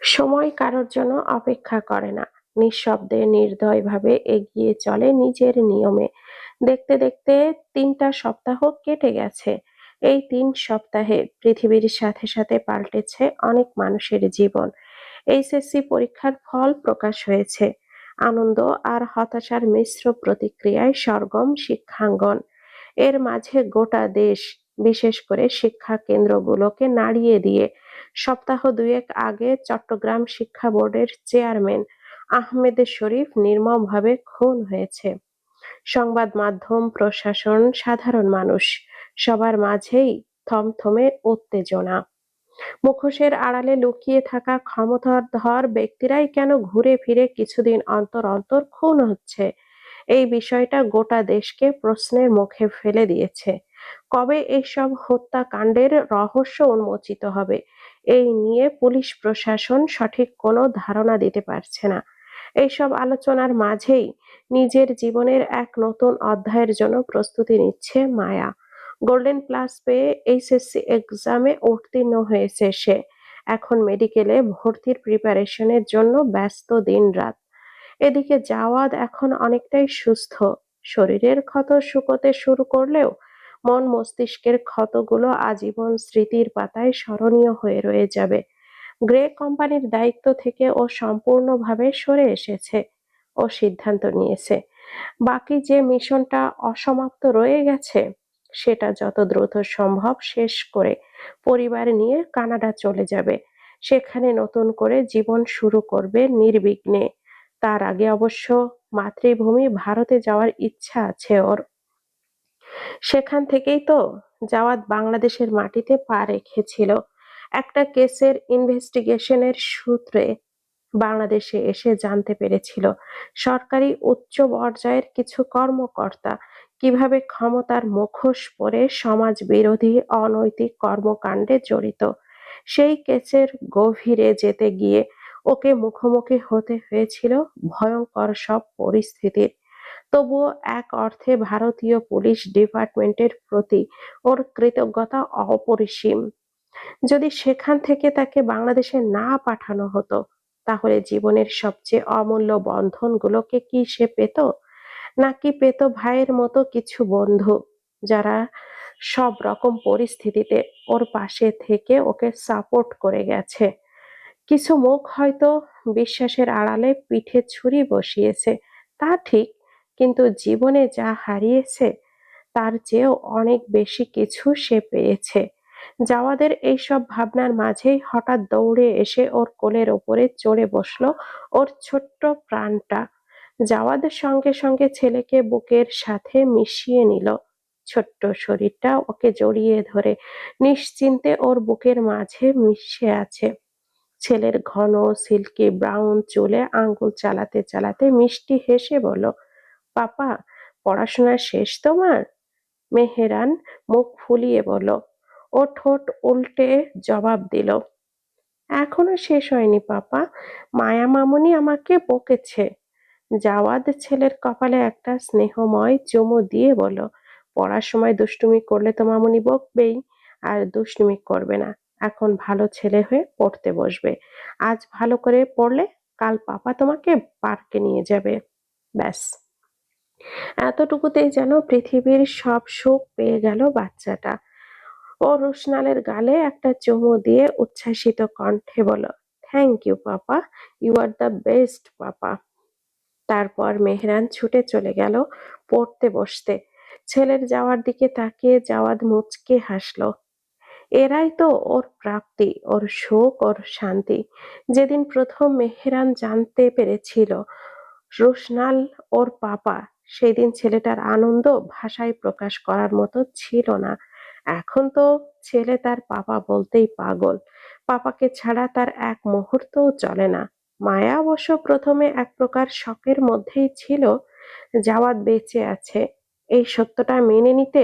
সময় কারোর জন্য অপেক্ষা করে না। নিঃশব্দে, নির্দয়ভাবে এগিয়ে চলে নিজের নিয়মে। দেখতে দেখতে তিনটা সপ্তাহ কেটে গেছে। এই তিন সপ্তাহে পৃথিবীর সাথে সাথে পাল্টেছে অনেক মানুষের জীবন। এইচএসসি পরীক্ষার ফল প্রকাশ হয়েছে। আনন্দ আর হতাশার মিশ্র প্রতিক্রিয়ায় সরগম শিক্ষাঙ্গন। এর মাঝে গোটা দেশ, বিশেষ করে শিক্ষা কেন্দ্রগুলোকে নাড়িয়ে দিয়ে সপ্তাহ দুয়েক আগে চট্টগ্রাম শিক্ষা বোর্ডের চেয়ারম্যান আহমেদ শরীফ নির্মমভাবে খুন হয়েছে। সংবাদ মাধ্যম প্রশাসন সাধারণ মানুষ, সবার মাঝেই থমথমে উত্তেজনা। মুখোশের আড়ালে লুকিয়ে থাকা ক্ষমতাধর ব্যক্তিরাই কেন ঘুরে ফিরে কিছুদিন অন্তর অন্তর খুন হচ্ছে? এই বিষয়টা গোটা দেশকে প্রশ্নের মুখে ফেলে দিয়েছে। কবে এইসব হত্যাকাণ্ডের রহস্য উন্মোচিত হবে? এই নিয়ে পুলিশ প্রশাসন সঠিক কোনো ধারণা দিতে পারছে না। এইসব আলোচনার মাঝেই নিজের জীবনের এক নতুন অধ্যায়ের জন্য প্রস্তুতি নিচ্ছে মায়া। গোল্ডেন প্লাস পেয়ে এইচএসসি এক্সামে উত্তীর্ণ হয়েছে সে। এখন মেডিকেলে ভর্তির প্রিপারেশনের জন্য ব্যস্ত দিন রাত এদিকে জাওয়াদ এখন অনেকটাই সুস্থ। শরীরের ক্ষত শুকোতে শুরু করলেও মন মস্তিষ্কের ক্ষতগুলো আজীবন স্মৃতির পাতায় স্মরণীয় হয়ে রয়ে যাবে। গ্রে কোম্পানির দায়িত্ব থেকে ও সম্পূর্ণভাবে সরে এসেছে ও সিদ্ধান্ত নিয়েছে। বাকি যে মিশনটা অসমাপ্ত রয়ে গেছে, সেটা যত দ্রুত সম্ভব শেষ করে পরিবার নিয়ে কানাডা চলে যাবে। সেখানে নতুন করে জীবন শুরু করবে নির্বিঘ্নে। তার আগে অবশ্য মাতৃভূমি ভারতে যাওয়ার ইচ্ছা আছে ওর। সেখান থেকেই তো জাওয়াদ বাংলাদেশের মাটিতে পা রেখেছিল। একটা কেসের ইনভেস্টিগেশনের সূত্রে বাংলাদেশে এসে জানতে পেরেছিল, সরকারি উচ্চ পর্যায়ের কিছু কর্মকর্তা কীভাবে ক্ষমতার মুখোশ পরে সমাজ বিরোধী অনৈতিক কর্মকাণ্ডে জড়িত। সেই কেসের গভীরে যেতে গিয়ে ওকে মুখোমুখি হতে হয়েছিল ভয়ঙ্কর সব পরিস্থিতির তবুও এক অর্থে ভারতীয় পুলিশ ডিপার্টমেন্টের প্রতি ওর কৃতজ্ঞতা অপরিসীম। যদি সেখান থেকে তাকে বাংলাদেশে না পাঠানো হতো, তাহলে জীবনের সবচেয়ে অমূল্য বন্ধনগুলোকে কি সে পেত? নাকি পেত ভাইয়ের মতো কিছু বন্ধু যারা সব রকম পরিস্থিতিতে ওর পাশে থেকে ওকে সাপোর্ট করে গেছে? কিছু মুখ হয়তো বিশ্বাসের আড়ালে পিঠে ছুরি বসিয়েছে। তা ঠিক কিন্তু জীবনে যা হারিয়েছে, তার চেয়েও অনেক বেশি কিছু সে পেয়েছে। জাওয়াদের এইসব ভাবনার মাঝেই হঠাৎ দৌড়ে এসে ওর কোলের ওপরে চড়ে বসল ওর ছোট্ট প্রাণটা। জাওয়াদের সঙ্গে সঙ্গে ছেলেকে বুকের সাথে মিশিয়ে নিল। ছোট্ট শরীরটা ওকে জড়িয়ে ধরে নিশ্চিন্তে ওর বুকের মাঝে মিশে আছে। ছেলের ঘন, সিল্কি, ব্রাউন চুলে আঙ্গুল চালাতে চালাতে মিষ্টি হেসে বলল পাপা, পড়াশোনা শেষ তোমার? মেহেরান মুখ ফুলিয়ে বলল। ও ঠোঁট উল্টে জবাব দিল। এখনও শেষ হয়নি পাপা। মায়া মামুনি আমাকে বকেছে। জাওয়াদ ছেলের কপালে একটা স্নেহময় চুমু দিয়ে বলল, পড়ার সময় দুষ্টুমি করলে তো মামুনি বকবেই, আর দুষ্টুমি করবে না। এখন ভালো ছেলে হয়ে পড়তে বসবে। আজ ভালো করে পড়লে কাল পাপা তোমাকে পার্কে নিয়ে যাবে। ব্যাস। এতটুকুতেই যেন পৃথিবীর সব সুখ পেয়ে গেল বাচ্চাটা। ও রুশনালের গালে একটা চুমু দিয়ে উচ্ছ্বাসিত কণ্ঠে বলল thank you papa you are the best papa তারপর মেহরান ছুটে চলে গেল পড়তে বসতে। ছেলের যাওয়ার দিকে তাকিয়ে জাওয়াদ মুচকে হাসলো, এরাই তো ওর প্রাপ্তি, ওর সুখ, ওর শান্তি। যেদিন প্রথম মেহরান জানতে পেরেছিল রোশনাল ওর পাপা সেদিন ছেলেটার আনন্দ ভাষায় প্রকাশ করার মতো ছিল না। এখন তো ছেলে তার পাপা বলতেই পাগল। পাপাকে ছাড়া তার এক মুহূর্তও চলে না। মায়া অবশ্য প্রথমে এক প্রকার শখের মধ্যেই ছিল জাওয়াত বেঁচে আছে। এই সত্যটা মেনে নিতে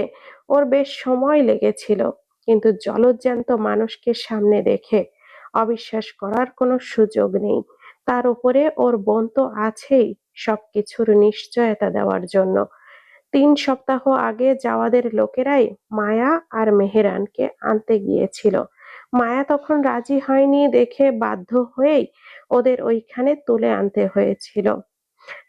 ওর বেশ সময় লেগেছিল, কিন্তু জলজ্যান্ত মানুষকে সামনে দেখে অবিশ্বাস করার কোনো সুযোগ নেই। তার উপরে ওর বোন তো আছেই। সবকিছুর নিশ্চয়তা দেওয়ার জন্য। তিন সপ্তাহ আগে জাওয়াদের লোকেরাই মায়া আর মেহেরানকে আনতে গিয়েছিল। মায়া তখন রাজি হয়নি দেখে বাধ্য হয়েই ওদের ওইখানে তুলে আনতে হয়েছিল।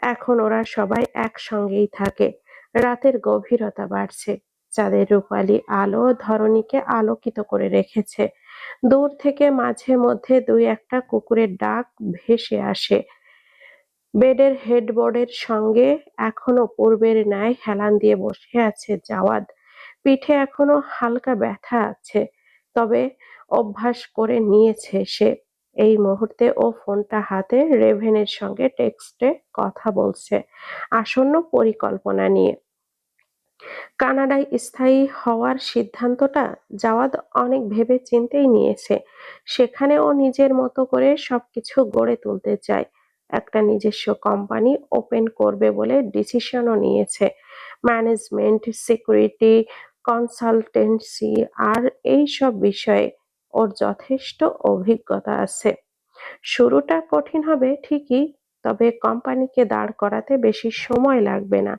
এখন ওরা সবাই একসঙ্গেই থাকে। রাতের গভীরতা বাড়ছে। চাঁদের রূপালি আলো ধরণীকে আলোকিত করে রেখেছে। দূর থেকে মাঝে মধ্যে দুই একটা কুকুরের ডাক ভেসে আসে। বেডের হেডবোর্ডের সঙ্গে এখনও পূর্বের ন্যায় হেলান দিয়ে বসে আছে জাওয়াদ। পিঠে এখনও হালকা ব্যথা আছে, তবে অভ্যাস করে নিয়েছে সে। এই মুহূর্তে ও ফোনটা হাতে রেভেনের সঙ্গে টেক্সটে কথা বলছে, আসন্ন পরিকল্পনা নিয়ে। কানাডায় স্থায়ী হওয়ার সিদ্ধান্তটা জাওয়াদ অনেক ভেবে চিন্তেই নিয়েছে। সেখানে ও নিজের মতো করে সবকিছু গড়ে তুলতে চায়। একটা নিজস্ব কোম্পানি ওপেন করবে বলে ডিসিশনও নিয়েছে। ম্যানেজমেন্ট সিকিউরিটি কনসালটেন্সি আর এই সব বিষয়ে ওর যথেষ্ট অভিজ্ঞতা আছে। শুরুটা কঠিন হবে ঠিকই, তবে কোম্পানিকে দাঁড় করাতে বেশি সময় লাগবে না।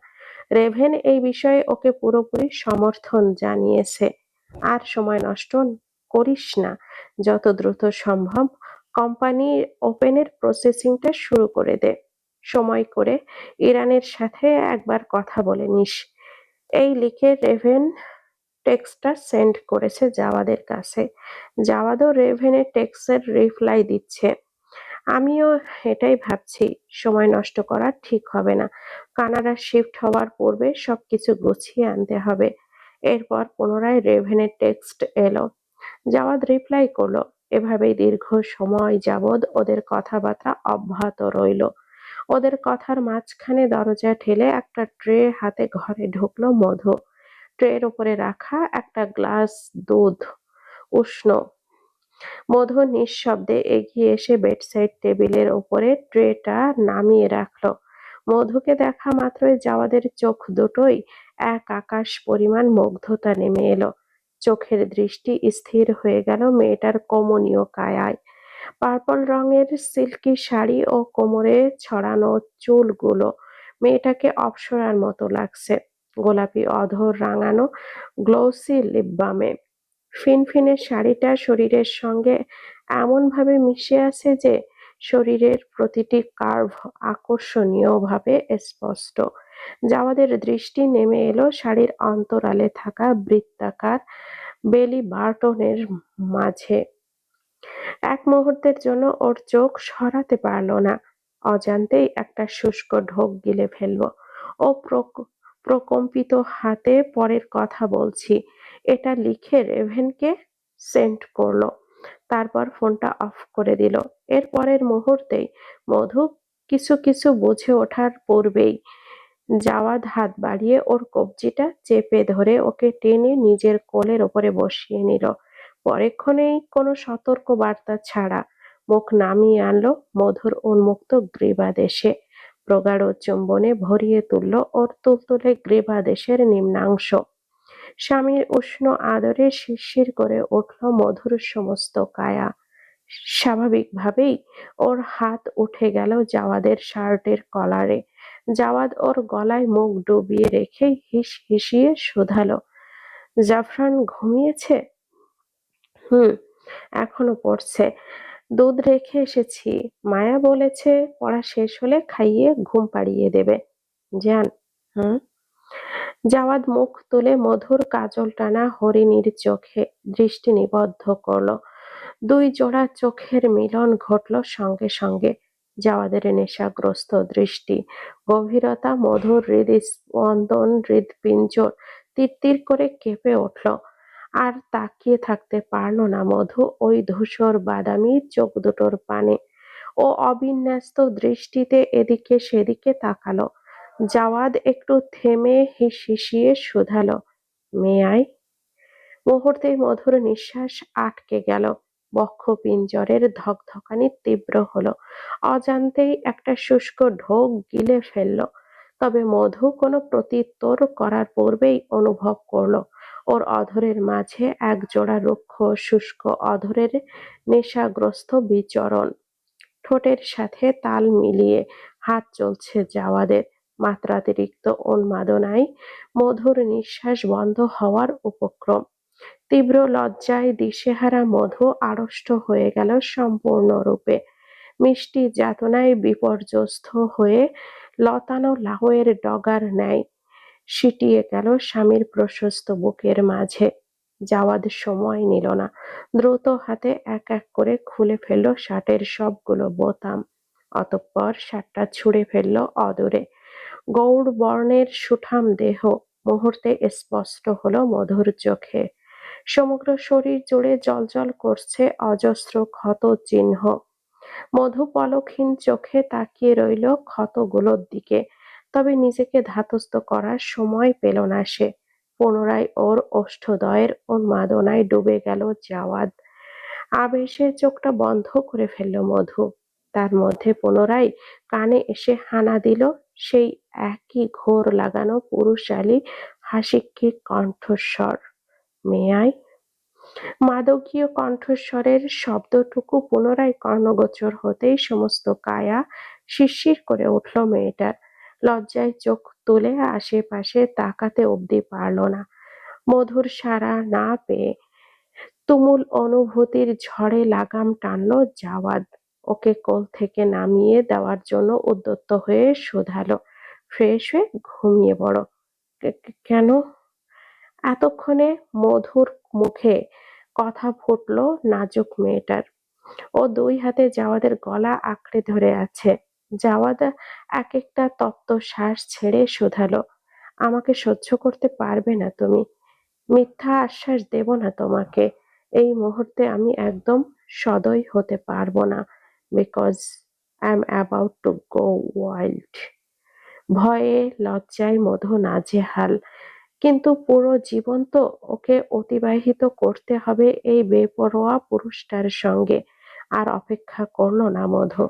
রেভেন এই বিষয়ে ওকে পুরোপুরি সমর্থন জানিয়েছে। আর সময় নষ্ট করিস না, যত দ্রুত সম্ভব কোম্পানি ওপেনের প্রসেসিংটা শুরু করে দে। সময় করে ইরানের সাথে একবার কথা বলে নিস। এই লিখে রেভেন টেক্সটটা সেন্ড করেছে জাওয়াদের কাছে। জাওয়াদও রেভেনের টেক্সের রিপ্লাই দিচ্ছে। আমিও এটাই ভাবছি, সময় নষ্ট করা ঠিক হবে না। কানাডা শিফট হওয়ার পূর্বে সবকিছু গুছিয়ে আনতে হবে। এরপর পুনরায় রেভেনের টেক্সট এলো। জাওয়াদ রিপ্লাই করল এভাবেই দীর্ঘ সময় যাবৎ ওদের কথাবার্তা অব্যাহত রইল। ওদের কথার মাঝখানে দরজা ঠেলে একটা ট্রে হাতে ঘরে ঢুকলো মধু। ট্রের উপরে রাখা একটা গ্লাস দুধ। উষ্ণ। মধু নিঃশব্দে এগিয়ে এসে বেডসাইড টেবিলের ওপরে ট্রেটা নামিয়ে রাখল। মধুকে দেখা মাত্রই জাওয়াদের চোখ দুটোই এক আকাশ পরিমাণ মুগ্ধতা নেমে এলো। চোখের দৃষ্টি স্থির হয়ে গেল মেয়েটার কমনীয় কায়ায়। পার্পল রঙের সিল্কি শাড়ি ও কোমরে ছড়ানো চুলগুলো মেয়েটাকে অপসরার মতো লাগছে। গোলাপি, অধর, রাঙানো, গ্লোসি লিপবামে ফিনফিনে শাড়িটা শরীরের সঙ্গে এমনভাবে মিশে আছে যে শরীরের প্রতিটি কার্ভ আকর্ষণীয়ভাবে স্পষ্ট। জাওয়াদের দৃষ্টি নেমে এলো শাড়ির অন্তরালে থাকা বৃত্তাকার বেলি বার্টনের মাঝে। এক মুহূর্তের জন্য ওর চোখ সরাতে পারল না। অজান্তেই একটা শুষ্ক ঢোক গিলে ফেলল। ও প্রকম্পিত হাতে পরের কথা বলছি। এটা লিখে রেভেনকে সেন্ড করল। তারপর ফোনটা অফ করে দিল। এর পরের মুহূর্তেই মধু কিছু কিছু বুঝে ওঠার পূর্বেই জাওয়াদ হাত বাড়িয়ে ওর কবজিটা চেপে ধরে ওকে টেনে নিজের কোলের ওপরে বসিয়ে নিল। পরেক্ষণেই কোনো সতর্ক বার্তা ছাড়া মুখ নামিয়ে আনলো মধুর উন্মুক্ত গ্রীবাদেশে। প্রগাঢ় চুম্বনে ভরিয়ে তুলল ওর তুলতুলে গ্রীবাদেশের নিম্নাংশ। স্বামীর উষ্ণ আদরে শিরশির করে উঠল মধুর সমস্ত কায়া। স্বাভাবিকভাবেই ওর হাত উঠে গেল জাওয়াদের শার্টের কলারে। জাওয়াদ ওর গলায় মুখ ডুবিয়ে রেখে হিস হিসিয়ে শুধালো। জাফরান ঘুমিয়েছে? হুম, এখনও পড়ছে। দুধ রেখে এসেছি। মায়া বলেছে পড়া শেষ হলে খাইয়ে ঘুম পাড়িয়ে দেবে। যান হুম? জাওয়াদ মুখ তুলে মধুর কাজল টানা হরিণীর চোখে দৃষ্টি নিবদ্ধ করল। দুই জোড়া চোখের মিলন ঘটল সঙ্গে সঙ্গে। জাওয়াদের নেশাগ্রস্ত দৃষ্টি, গভীরতা, মধুর হৃদস্পন্দন হৃদপিঞ্জর তির করে কেঁপে উঠল। আর তাকিয়ে থাকতে পারল না মধু ওই ধূসর বাদামি চোখ দুটোর পানে। ও অবিন্যস্ত দৃষ্টিতে এদিকে সেদিকে তাকালো। জাওয়াদ একটু থেমে হিসিয়ে শুধালো। মেয়াই মুহূর্তে মধুর নিঃশ্বাস আটকে গেল। বক্ষ পিঞ্জরের ধকধকানি তীব্র হলো। অজান্তেই একটা শুষ্ক ঢোক গিলে ফেলল। তবে মধু কোনো প্রতিত্তর করার পূর্বেই অনুভব করল। ওর অধরের মাঝে এক জোড়া রুক্ষ শুষ্ক অধরের নেশাগ্রস্ত বিচরণ। ঠোঁটের সাথে তাল মিলিয়ে হাত চলছে জাওয়াদের। মাত্রাতিরিক্ত উন্মাদনায় মধুর নিঃশ্বাস বন্ধ হওয়ার উপক্রম। তীব্র লজ্জায় দিশেহারা মধু আড়ষ্ট হয়ে গেল সম্পূর্ণরূপে। মিষ্টি যাতনায় বিপর্যস্ত হয়ে লতানো লাউয়ের ডগার ন্যায় সিটিয়ে গেল স্বামীর প্রশস্ত বুকের মাঝে। যাওয়ার সময় নিল না। দ্রুত হাতে এক এক করে খুলে ফেলল শার্টের সবগুলো বোতাম। অতঃপর শার্টটা ছুঁড়ে ফেলল অদূরে। গৌড় বর্ণের সুঠাম দেহ মুহূর্তে স্পষ্ট হলো মধুর চোখে। সমগ্র শরীর জুড়ে জলজল করছে অজস্র ক্ষত চিহ্ন। মধু পলকহীন চোখে তাকিয়ে রইল ক্ষতগুলোর দিকে, তবে নিজেকে ধাতস্থ করার সময় পেল না সে। পুনরায় ওর ওষ্ঠদয়ের উন্মাদনায় ডুবে গেল জাওয়াদ। আবেশে চোখটা বন্ধ করে ফেলল মধু। তার মধ্যে পুনরায় কানে এসে হানা দিল। সেই একই ঘোর লাগানো পুরুষালী হাসিক্ষি কণ্ঠস্বর। মেয়াই মাদকীয় কণ্ঠস্বরের শব্দটুকু পুনরায় কর্ণগোচর হতেই সমস্ত কায়া শিরশির করে উঠল মেয়েটার। লজ্জায় চোখ তুলে আশেপাশে তাকাতে অবধি পারল না। মধুর সাড়া না পেয়ে তুমুল অনুভূতির ঝড়ে লাগাম টানল জাওয়াদ। ওকে কোল থেকে নামিয়ে দেওয়ার জন্য উদ্যত হয়ে শোধালো। ফ্রেশ হয়ে ঘুমিয়ে পড়ো। "কে- কে- কেন? এতক্ষণে মধুর মুখে কথা ফুটল নাজুক মেয়েটার। ও দুই হাতে জাওয়াদের গলা আঁকড়ে ধরে আছে। জাওয়াদ এক একটা তপ্ত শ্বাস ছেড়ে শোধালো। আমাকে সহ্য করতে পারবে না তুমি। মিথ্যা আশ্বাস দেব না তোমাকে। এই মুহূর্তে আমি একদম সদয় হতে পারব না। Because I am about to go wild ভয়ে লজ্জায় মধু নাজেহাল। কিন্তু পুরো জীবন তো ওকে অতিবাহিত করতে হবে এই বেপরোয়া পুরুষটার সঙ্গে। আর অপেক্ষা করল না মধু।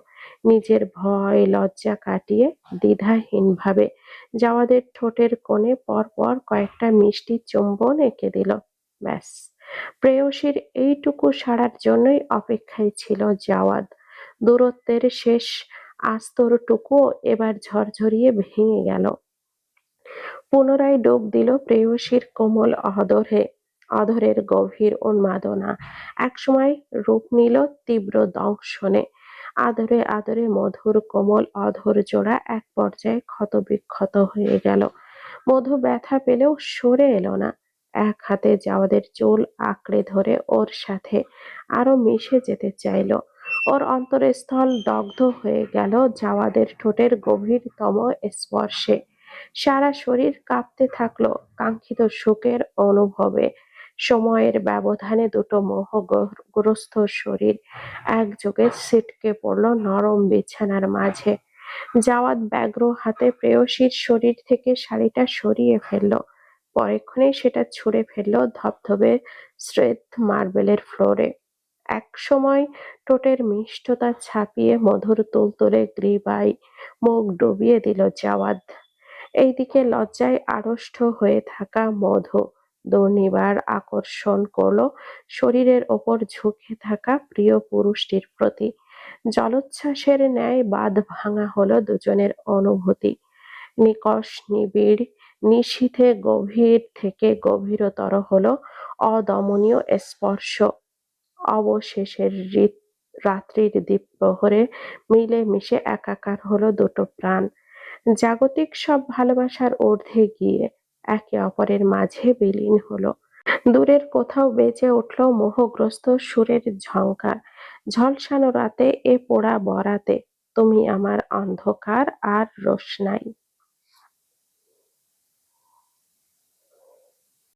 নিজের ভয়, লজ্জা কাটিয়ে দ্বিধাহীনভাবে জাওয়াদের ঠোঁটের কোণে পরপর কয়েকটা মিষ্টি চুম্বন এঁকে দিল। ব্যাস, প্রেয়সীর এইটুকু সারার জন্যই অপেক্ষায় ছিল জাওয়াদ। দূরত্বের শেষ আস্তরটুকুও এবার ঝরঝরিয়ে ভেঙে গেল। পুনরায় ডোব দিল প্রেয়সীর কোমল অধরে, অধরের গভীর উন্মাদনা। একসময় রূপ নিল তীব্র দংশনে। আদরে আদরে মধুর কোমল অধর জোড়া এক পর্যায়ে ক্ষতবিক্ষত হয়ে গেল। মধু ব্যথা পেলেও সরে এলো না। এক হাতে যাওয়াদের চুল আঁকড়ে ধরে ওর সাথে আরও মিশে যেতে চাইল। ওর অন্তরস্থল দগ্ধ হয়ে গেল জাওয়াদের ঠোঁটের গভীরতম স্পর্শে। সারা শরীর কাঁপতে থাকল কাঙ্ক্ষিত সুখের অনুভবে। সময়ের ব্যবধানে দুটো মোহগ্রস্ত শরীর একযোগে ছিটকে পড়ল নরম বিছানার মাঝে। জাওয়াদ ব্যগ্র হাতে প্রেয়সীর শরীর থেকে শাড়িটা সরিয়ে ফেলল। পরেক্ষণেই সেটা ছুঁড়ে ফেলল ধবধবে শ্রেত মার্বেলের ফ্লোরে। এক সময় টোটের মিষ্টতা ছাপিয়ে মধুর তুলতুলে গ্রীবাই মুখ ডুবিয়ে দিল জাওয়াদ। এইদিকে লজ্জায় আড়ষ্ট হয়ে থাকা মধু দুর্নিবার আকর্ষণ করল শরীরের ওপর ঝুঁকে থাকা প্রিয় পুরুষটির প্রতি। জলোচ্ছ্বাসের ন্যায় বাঁধ ভাঙা হলো দুজনের অনুভূতি। নিকষ নিবিড়, নিশীথে গভীর থেকে গভীরতর হলো অদমনীয় স্পর্শ। অবশেষের রিত- রাত্রির দ্বীপ প্রহরে মিলে মিশে একাকার হলো দুটো প্রাণ। জাগতিক সব ভালোবাসার ঊর্ধ্বে গিয়ে একে অপরের মাঝে বিলীন হলো। দূরের কোথাও বেজে উঠল মোহগ্রস্ত সুরের ঝঙ্কার ঝলসানো রাতে এ পোড়া বরাতে, তুমি আমার অন্ধকার আর রোশনাই